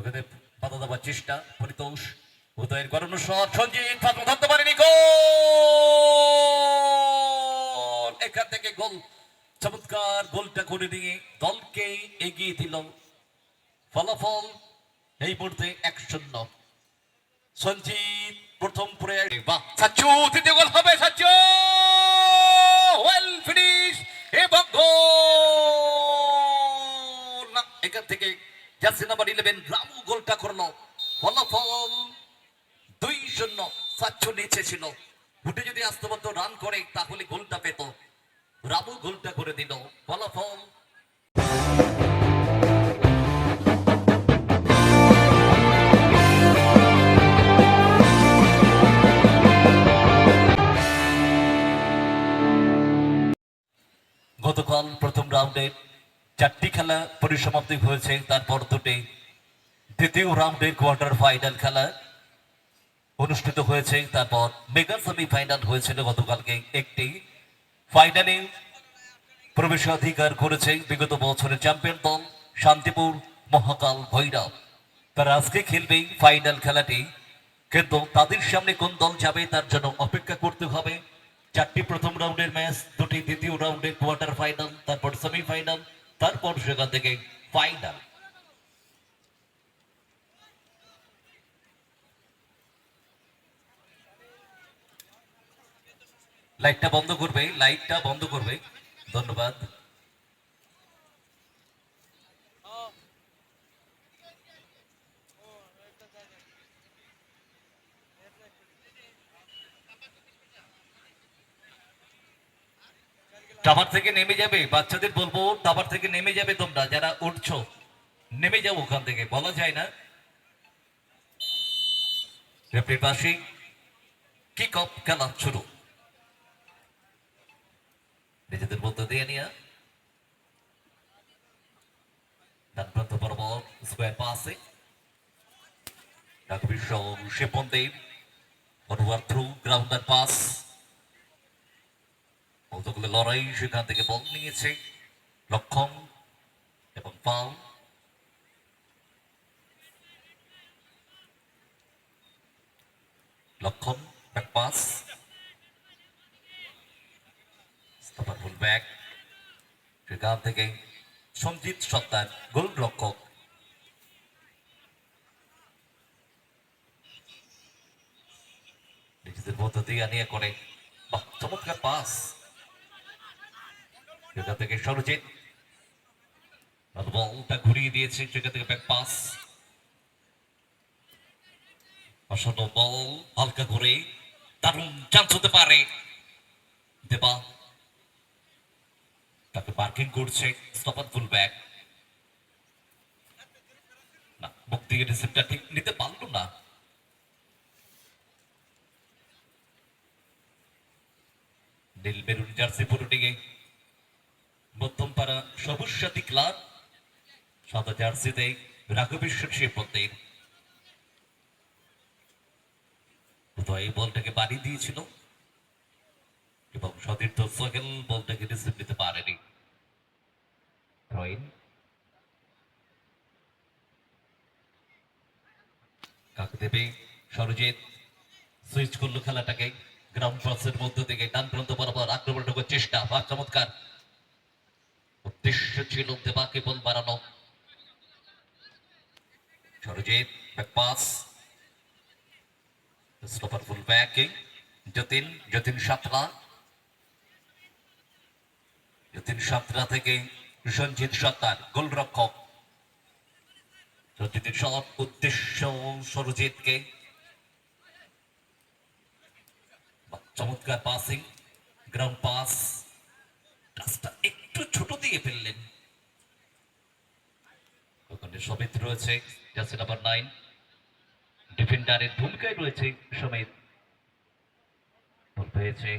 ওখানে বাধা দেওয়ার চেষ্টা পরিতোষ উদয়ের গরম শট সঞ্জিত ফাতমা ধরতে পারেনি, গোল! এখান থেকে গোল, চমৎকার গোলটা করে দিয়ে দলকে এগিয়ে দিল। ফলাফল এই মুহূর্তে এক শূন্য। সঞ্জিত প্রথম প্রয়াস বাহ! সাচ্চু তৃতীয় গোল হবে সাচ্চু! ওয়েল ফিনিশ এবং গোল! এখান থেকে জার্সি নাম্বার ইলেভেন রামু গোলটা করল ফলাফল দুই শূন্য সাচ্চু নিচে ছিল উঠে যদি আসতে পারতো রান করে, তাহলে গোলটা পেত। রামু গোলটা করে দিল। ফলাফল? গতকাল প্রথম রাউন্ডে চারটি খেলা পরিসমাপ্তি হয়েছে, তারপর দুটি। দ্বিতীয় রাউন্ডের কোয়ার্টার ফাইনাল খেলা অনুষ্ঠিত হয়েছে, তারপর মেগা সেমি ফাইনাল হয়েছিল গতকালকে একটি ফাইনালে। প্রবেশাধিকার করেছে বিগত বছরের চ্যাম্পিয়ন দল শান্তিপুর মহাকাল ভৈরব। তারা আজকে খেলবে ফাইনাল খেলাটি। কিন্তু তাদের সামনে কোন দল যাবে তার জন্য অপেক্ষা করতে হবে। চারটি প্রথম রাউন্ডের ম্যাচ, দুটি দ্বিতীয় রাউন্ডের কোয়ার্টার ফাইনাল, তারপর সেমিফাইনাল, তারপর সেখান থেকে ফাইনাল। লাইটটা বন্ধ করবে লাইটটা বন্ধ করবে। ধন্যবাদ। টাবার থেকে নেমে যাবে, বাচ্চাদের বলব টাবার থেকে নেমে যাবে তোমরা, যারা উঠছো, নেমে যাও ওখান থেকে, বলা যায় না। রেফারির পাশে কিক অফ খেলা শুরু। নিজেদের মধ্যে দিয়ে নিয়ে। পাসে লড়াই সেখান থেকে বল নিয়েছে লক্ষণ এবং পাউল লক্ষণ ব্যাক পাস স্থাপনফুল ব্যাক সেখান থেকে সঞ্জিত সত্তার গোল রক্ষক। নিজেদের মধ্য দিয়ে করে চমৎকার পাস। সেখান থেকে সরজিৎ। বলটা ঘুরিয়ে দিয়েছে, সেখান থেকে ব্যাক পাস বল, হালকা করে। দারুণ চান্স হতে পারে। দেবা তাকে পার্কিং করছে স্টপার ফুল ব্যাক না, মুখ থেকে রিসিপ্টটা ঠিক নিতে পারল না। জার্সি পুরোটিকে মধ্যমপাড়া সবুজ সাথী ক্লাব, সাদা জার্সিতে রাঘবেশ্বর শিবপন্থের উদয় বলটাকে বাড়ি দিয়েছিল। এবং সতীর্থ সোহেল বলটাকে রিসিভ নিতে পারেনি। কাকে দেবে সরজিৎ সুইচ করল খেলাটাকে। গ্রাউন্ড ক্রসের থেকে ডান প্রান্ত বরাবর চেষ্টা, বা চমৎকার। উদ্দেশ্য ছিল দেবাকে বল বাড়ানো। Sarajit full backing Jatin Jatin Satra. Jatin Satra থেকে সঞ্জিত সত্তার গোলরক্ষক। সঞ্জিতের সব উদ্দেশ্য সরজিৎকে চমৎকার পাসিং গ্রাউন্ড পাস রাস্তা একটু ছোট দিয়ে ফেললেন। ওখানে সমিত রয়েছে, জার্সি নাম্বার নাইন ডিফেন্ডারের ভূমিকায় রয়েছে সমিত। পেয়েছে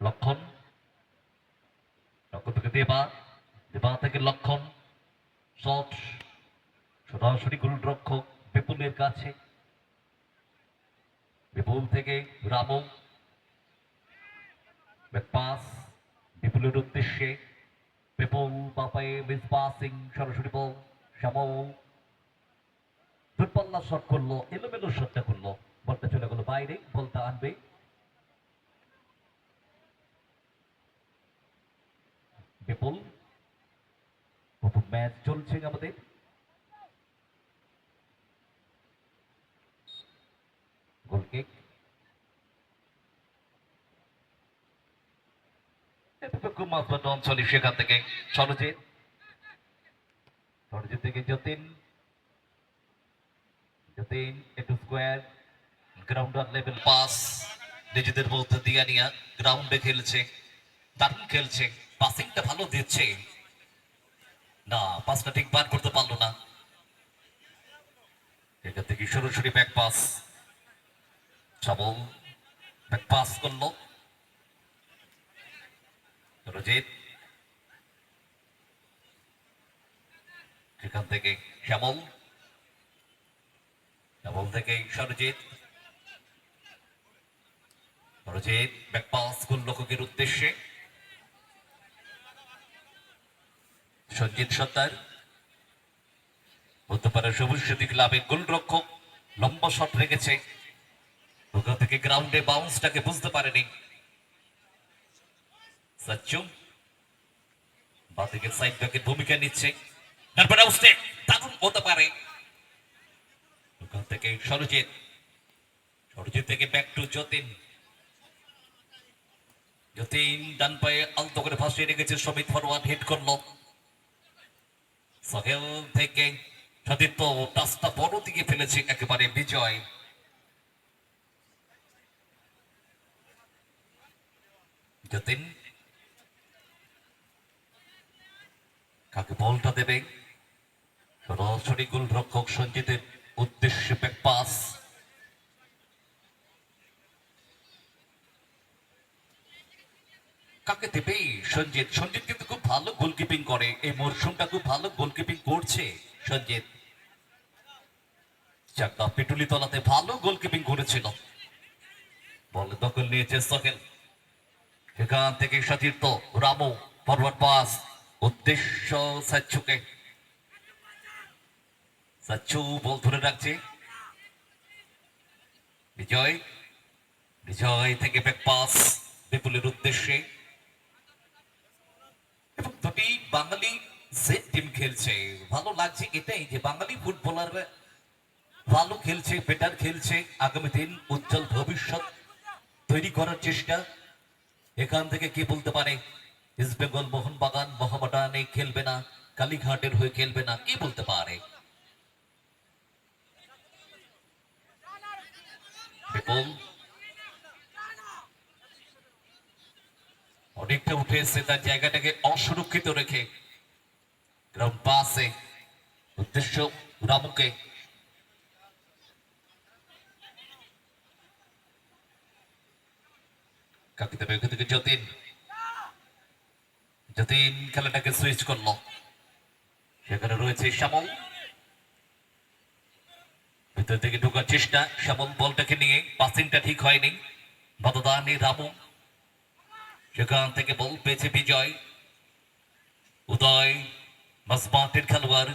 লক্ষণ। লক্ষণ থেকে দেবা দেবা থেকে লক্ষণ শট সরাসরি গোল রক্ষক বিপুলের কাছে। বিপুল থেকে রামু পাস বিপুলের উদ্দেশ্যে বিপুল বাপায়ে মিস পাসিং সরাসরি বল শ্যামল পাল্লা শট করল, এলোমেলো শটটা করল বলটা চলে গেল বাইরে বলটা আনবে। বিপুল প্রথম ম্যাচ চলছে আমাদের। Goal kick. অঞ্চলে সেখান থেকে। সরজিৎ সরজিৎ থেকে যতীন। যতীন, একটু স্কোয়ার গ্রাউন্ডার লেভেল পাস নিজেদের মধ্যে দিয়া নিয়া গ্রাউন্ডে খেলছে। দারুণ খেলছে। পাসিংটা ভালো দিচ্ছে। না পাসটা ঠিক বার করতে পারল না। এখান থেকে সরাসরি ব্যাক পাস ব্যাক পাস করল। রজিত। সেখান থেকে শ্যামল। শ্যামল থেকে সরজিৎ। সরজিৎ ব্যাক পাস গোলরক্ষকের উদ্দেশ্যে। সঞ্জিত হতে পারে সবুজ সেতী ক্লাবে গোলরক্ষক লম্বা শট রেখেছে। ওখান থেকে গ্রাউন্ডে বাউন্সটাকে বুঝতে পারেনি। সাইড ব্যাকের ভূমিকা নিচ্ছে। তারপরে দারুণ হতে পারে ওখান থেকে সরজিৎ। সরজিৎ থেকে ব্যাক টু যতীন। যতীন ডান পায়ে আলতো করে ফাঁসিয়ে রেখেছে, সমিত ফরওয়ার্ড হিট করল। সহেল থেকে সতীর্থ টাচটা বড় দিকে ফেলেছে একেবারে বিজয়। যতীন, কাকে বলটা দেবে? সরাসরি গোল রক্ষক সঞ্জিতের উদ্দেশ্যে ব্যাক পাস কাকে দেবে সঞ্জিত? সঞ্জিত কিন্তু ভালো গোলকিপিং করে। এই মরশুমটা খুব ভালো গোলকিপিং করছে সঞ্জিত। চাকা পিটুলি তলাতে ভালো গোলকিপিং করেছিল। বল দখল নিয়েছে সকেল। সেখান থেকে সতীর্থ রামু ফরওয়ার্ড পাস উদ্দেশ্য সাচ্ছুকে। সাচ্ছু বল ধরে রাখছে। বিজয় বিজয় থেকে ব্যাক পাস বিপুলের উদ্দেশ্যে। দুটি বাঙালি সেট টিম খেলছে, ভালো লাগছে এটাই যে বাঙালি ফুটবলার ভালো খেলছে বেটার খেলছে, আগামী দিন উজ্জ্বল ভবিষ্যৎ তৈরি করার চেষ্টা। এখান থেকে কি বলতে পারে? ইস্ট বেঙ্গল মোহনবাগান, মোহামেডানে খেলবে না, কালীঘাটের হয়ে খেলবে না, কি বলতে পারে? বিপুল অনেকটা উঠে এসছে, তার জায়গাটাকে অসুরক্ষিত রেখে। পাসে উদ্দেশ্য রামুকে কাকে দেবে ওখান থেকে যতীন। যতীন খেলাটাকে সুইচ করল। সেখানে রয়েছে শ্যামল। ভিতর থেকে ঢোকার চেষ্টা, শ্যামল বলটাকে নিয়ে পাসিংটা ঠিক হয়নি। বাদদানি রামু। সেখান থেকে বল পেয়েছে বিজয়। উদয় মাসমাতের খেলোয়াড়।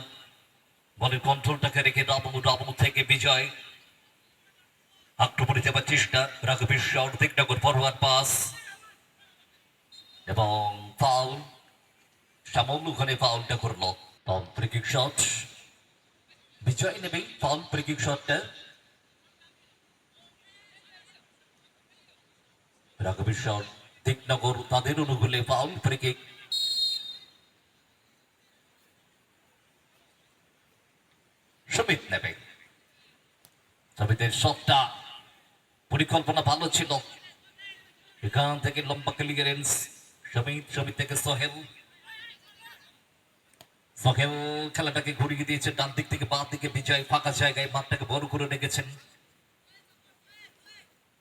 বলের কন্ট্রোলটাকে রেখে রামু রামু থেকে বিজয়। আক্রমণে যাবার চেষ্টা রাঘবেশ্বর অর্ধেক নগর ফরওয়ার্ড পাস এবং ফাউল শ্যামল ওখানে ফাউলটা করল। ফাউল ফ্রিকিক শট বিজয় নেবে ফাউল ফ্রিকিক শটটা রাঘবেশ্বর দিকনগর তাদের অনুকূলে ফাউল ফ্রিকিক সমিত নেবে। সমিতের শটটা পরিকল্পনা ভালো ছিল। এখান থেকে লম্বা ক্লিয়ারেন্স, সমিত সমিত থেকে সোহেল। সোহেল খেলাটাকে ঘুরিয়ে দিয়েছে ডান দিক থেকে বাঁ দিকে বিজয়, ফাঁকা জায়গায় মাঠটাকে বড় করে রেখেছেন।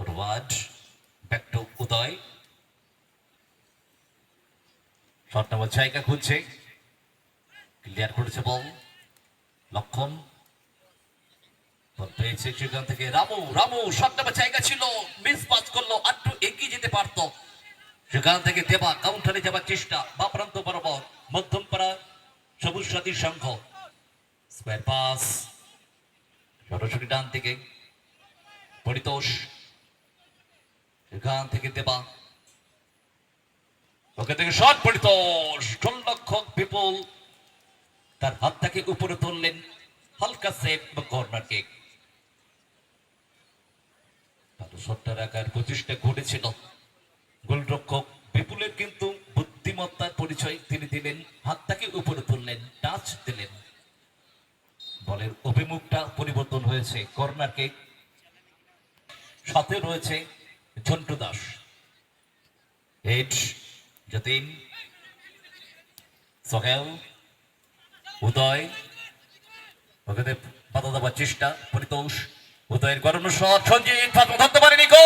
Forward back to Uday. Shot number জায়গা খুঁজছে। ক্লিয়ার করেছে বল। লক্ষণ। পেয়েছে সেখান থেকে। রামু রামু শট নাম্বার জায়গা ছিল। মিস পাস করল, আটটু এগিয়ে যেতে পারতো। সেখান থেকে দেবা কাউন্টারে যাবার চেষ্টা। বা প্রান্ত বরাবর মধ্যম পাড়া সবুজ সাথী সংঘ। স্কোয়ার পাস সরাসরি ডান থেকে পরিতোষ। সেখান থেকে দেবা। ওকে থেকে শট পরিতোষ গোলরক্ষক বিপুল। তার হাতটাকে উপরে তুললেন, হালকা সেভ বা কর্নার কিক। শটটা রাখার প্রচেষ্টা ঘটেছিল। গোলরক্ষক বিপুলের কিন্তু বুদ্ধিমত্তার পরিচয় তিনি দিলেন, হাতটাকে উপরে তুললেন, টাচ দিলেন। বলের অভিমুখটা পরিবর্তন হয়েছে কর্নার কিক। সাথে রয়েছে ঝন্টু দাস। হেড, যতীন সোহেল উদয় ওকে বাধা দেওয়ার চেষ্টা, পরিতোষ, উদয়ের গরম শট সঞ্জিত ফাঁকা ধরতে পারেনি, গোল!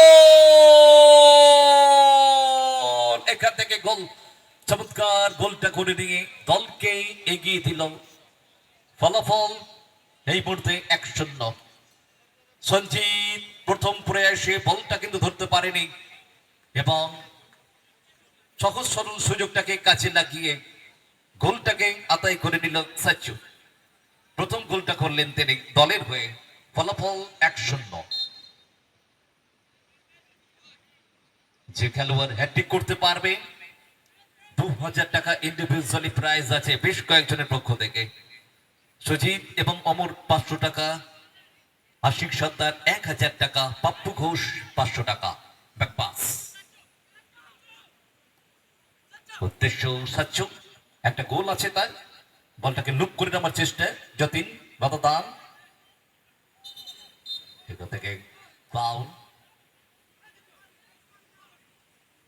এখান থেকে গোল, চমৎকার গোলটা করে নিয়ে দলকে এগিয়ে দিল। ফলাফল এই মুহূর্তে এক শূন্য। সঞ্জিত প্রথম প্রয়াসে বলটা কিন্তু ধরতে পারেনি এবং সহজ সরল সুযোগটাকে কাছে লাগিয়ে গোলটাকে আদায় করে নিল সাচ্চু প্রথম গোলটা করলেন তিনি দলের হয়ে, ফলাফল এক শূন্য। যে খেলোয়াড় হ্যাট্রিক করতে পারবে দু হাজার টাকা ইন্ডিভিজুয়ালি প্রাইজ আছে বেশ কয়েকজনের পক্ষ থেকে। সুজিত এবং অমর পাঁচশো টাকা আশিক সত্তার এক হাজার টাকা, পাপ্পু ঘোষ পাঁচশো টাকা। ব্যাকপাস উদ্দেশ্য সাচ্য একটা গোল আছে তার। বলটাকে লুপ করে নেওয়ার চেষ্টা। যতীন দান। এখান থেকে ফাউল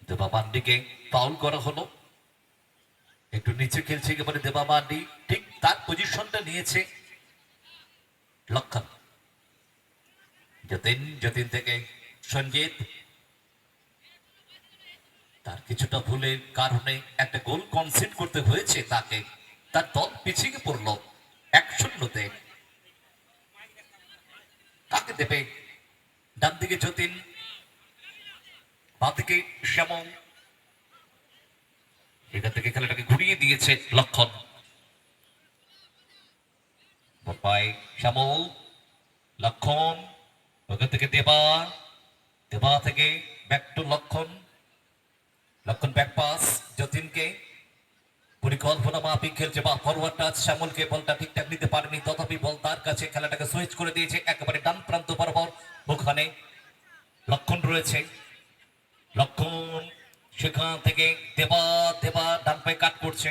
দেবা মান্ডিকে পাউল করা হলো। একটু নিচে খেলছে একেবারে দেবা মান্ডি ঠিক তার পজিশনটা নিয়েছে। লক্ষণ। যতীন যতীন থেকে সঞ্জিত তার কিছুটা ভুলের কারণে একটা গোল কনসিড করতে হয়েছে তাকে। তার দল পিছিয়ে পড়ল এক শূন্যতে। কাকে দেবে ডান দিকে যতীন, বা দিকে শ্যামল। এখান থেকে খেলাটাকে ঘুরিয়ে দিয়েছে লক্ষণ। শ্যামল, লক্ষণ। ওখান থেকে দেবা দেবা থেকে ব্যাক টু লক্ষণ লক্ষণ ব্যাক পাস যতীনকে পরিকল্পনা মাফিক খেলছে, বা ফরওয়ার্ড টাচ শ্যামলকে বলটা ঠিকঠাক নিতে পারেনি, তথাপি বল তার কাছে খেলাটাকে সুইচ করে দিয়েছে, একেবারে ডান প্রান্ত বরাবর ওখানে লক্ষণ রয়েছে। লক্ষণ সেখান থেকে দেবা দেবা ডান পায়ে কাট করছে।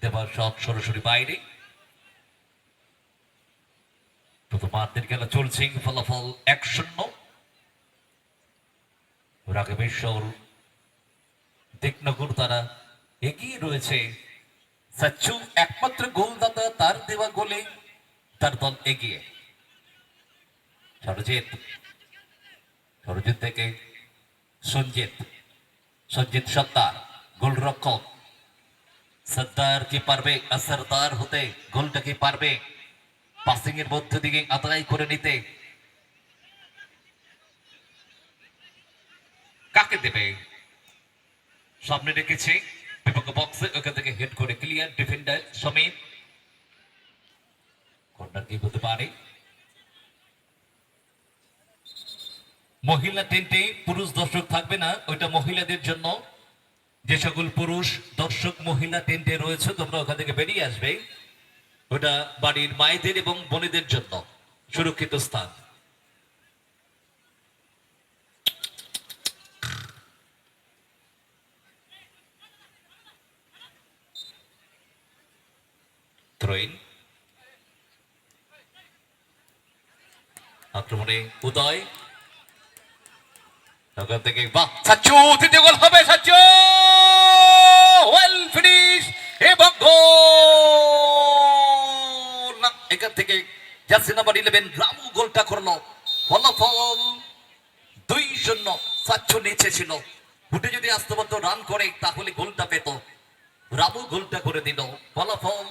দেবার শট সরাসরি বাইরে। প্রথমার্ধের খেলা চলছে, ফলাফল এক শূন্য। রাগবেশ্বর দিকনগর তারা এগিয়ে রয়েছে। সাচ্চু একমাত্র গোলদাতা, তার দেওয়া গোলে তার দল এগিয়ে। সরজিৎ সরজিৎ থেকে সঞ্জিত। সঞ্জিত সত্তার গোলরক্ষক। সর্দার কি পারবে? সর্দার হতে গোলটা কি পারবে? পাসিং এর মধ্য দিকে আদায় করে নিতে। কাকে দেবে? সামনে রেখেছে বিপক্ষ বক্সে ওখান থেকে হেড করে ক্লিয়ার ডিফেন্ডার সমীর। কর্নার কি হতে পারে? মহিলা টেন্টে পুরুষ দর্শক থাকবে না, ওইটা মহিলাদের জন্য। যে সকল পুরুষ, দর্শক, মহিলা তিনটে রয়েছে, তোমরা ওখান থেকে বেরিয়ে আসবে। ওটা বাড়ির মায়েদের এবং বোনেদের জন্য সুরক্ষিত স্থান। আক্রমণে উদয়। ওখান থেকে বাহ সাচ্চু, তৃতীয় গোল হবে সাচ্চু। ওয়েল ফিনিশ এবং গোল না, এখান থেকে জার্সি নাম্বার ইলেভেন রামু গোলটা করল। ফলাফল দুই শূন্য, সাচ্চু নিচে ছিল। উঠে যদি আসতে রান করে, তাহলে গোলটা পেত। রামু গোলটা করে দিল। ফলাফল